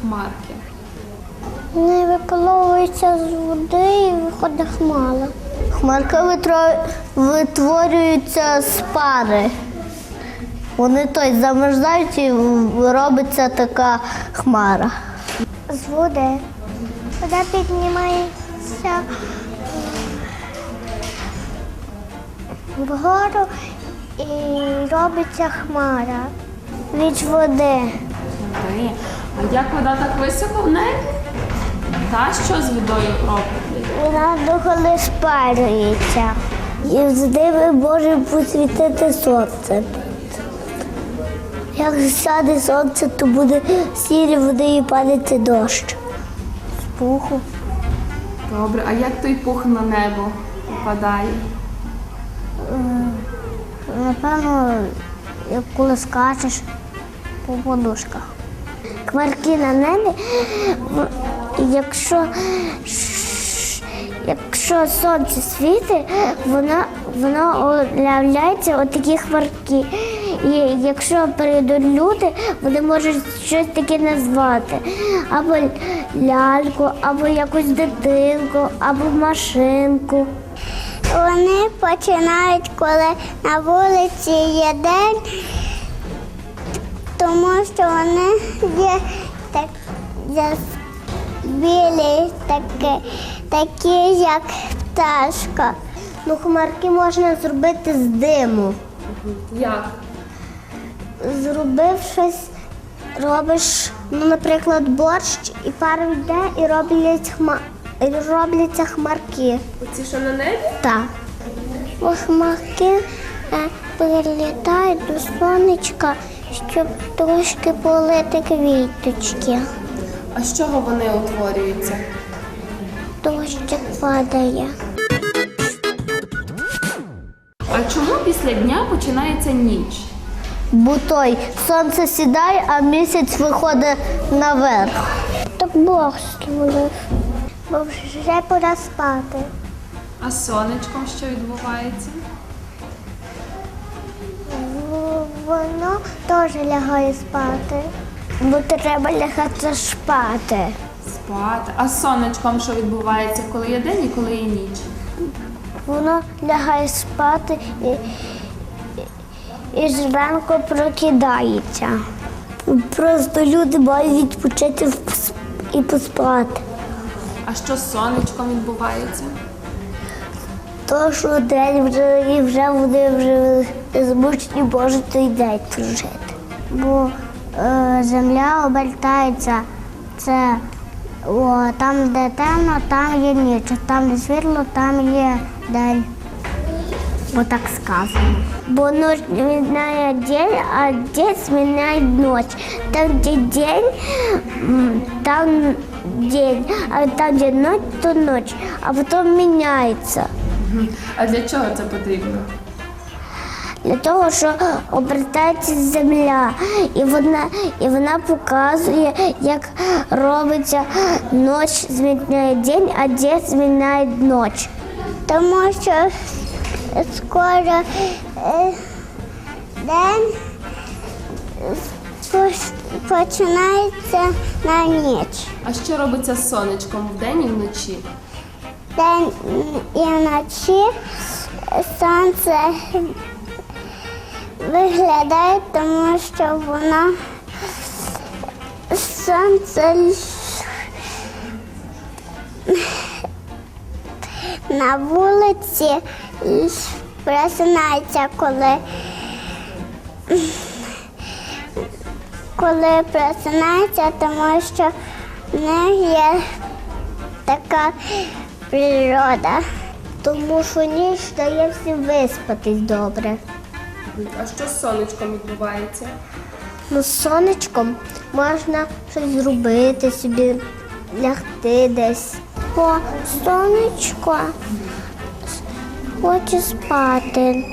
хмарки? Вони виколовуються з води і виходить хмара. Хмарки витворюються з пари. Вони той замерзають і робиться така хмара. З води. Вода піднімається вгору і робиться хмара від води. А як вода так високо в небі? Та що з водою робить? Вона доколи спарюється. І завжди може посвітити сонце. Як сяде сонце, то буде сірі води і падати дощ. З пуху. Добре, а як той пух на небо попадає? Напевно, як коли скачеш по подушках. Хмарки на небі, якщо, якщо сонце світить, воно, воно уявляється отакі хмарки. І якщо прийдуть люди, вони можуть щось таке назвати. Або ляльку, або якусь дитинку, або машинку. Вони починають, коли на вулиці є день, тому що вони є так, білі, такі, такі, як пташка. Ну, хмарки можна зробити з диму. Як? Зробив щось, робиш, ну, наприклад, борщ, і пара йде, і роблять хма... робляться хмарки. Оці що на небі? Так. Бо хмарки е, прилітають до сонечка, щоб трошки полити квіточки. А з чого вони утворюються? Дощик падає. А чому після дня починається ніч? Бо той сонце сідає, а місяць виходить наверх. Так Бог створив. Бо вже пора спати. А з сонечком що відбувається? Воно теж лягає спати. Бо треба лягати спати. Спати. А з сонечком що відбувається, коли є день і коли є ніч? Воно лягає спати і, і, і зранку прокидається. Просто люди мають відпочити і поспати. А що з сонечком відбувається? То, що день вже і вже вони вже змучені можуть той день прожити. Бо е, земля обертається. Це о, там, де темно, там є ніч, там, де світло, там є день. Бо так сказано. Бо ночь змінює день, а день змінює ніч. Там, де день, там день, а там, де ніч, то ніч, а потім міняється. А для чого це потрібно? Для того, що обертається земля, і вона, і вона показує, як робиться ніч зміняє день, а день зміняє ніч. Тому що скоро е, день починається на ніч. А що робиться з сонечком вдень і вночі? День і вночі сонце виглядає, тому що воно сонце на вулиці просинається, коли коли просинається, тому що в них є така природа. Тому що ніч дає всім виспатись добре. А що з сонечком відбувається? Ну, з сонечком можна щось зробити собі, лягти десь. Бо сонечко хоче спати.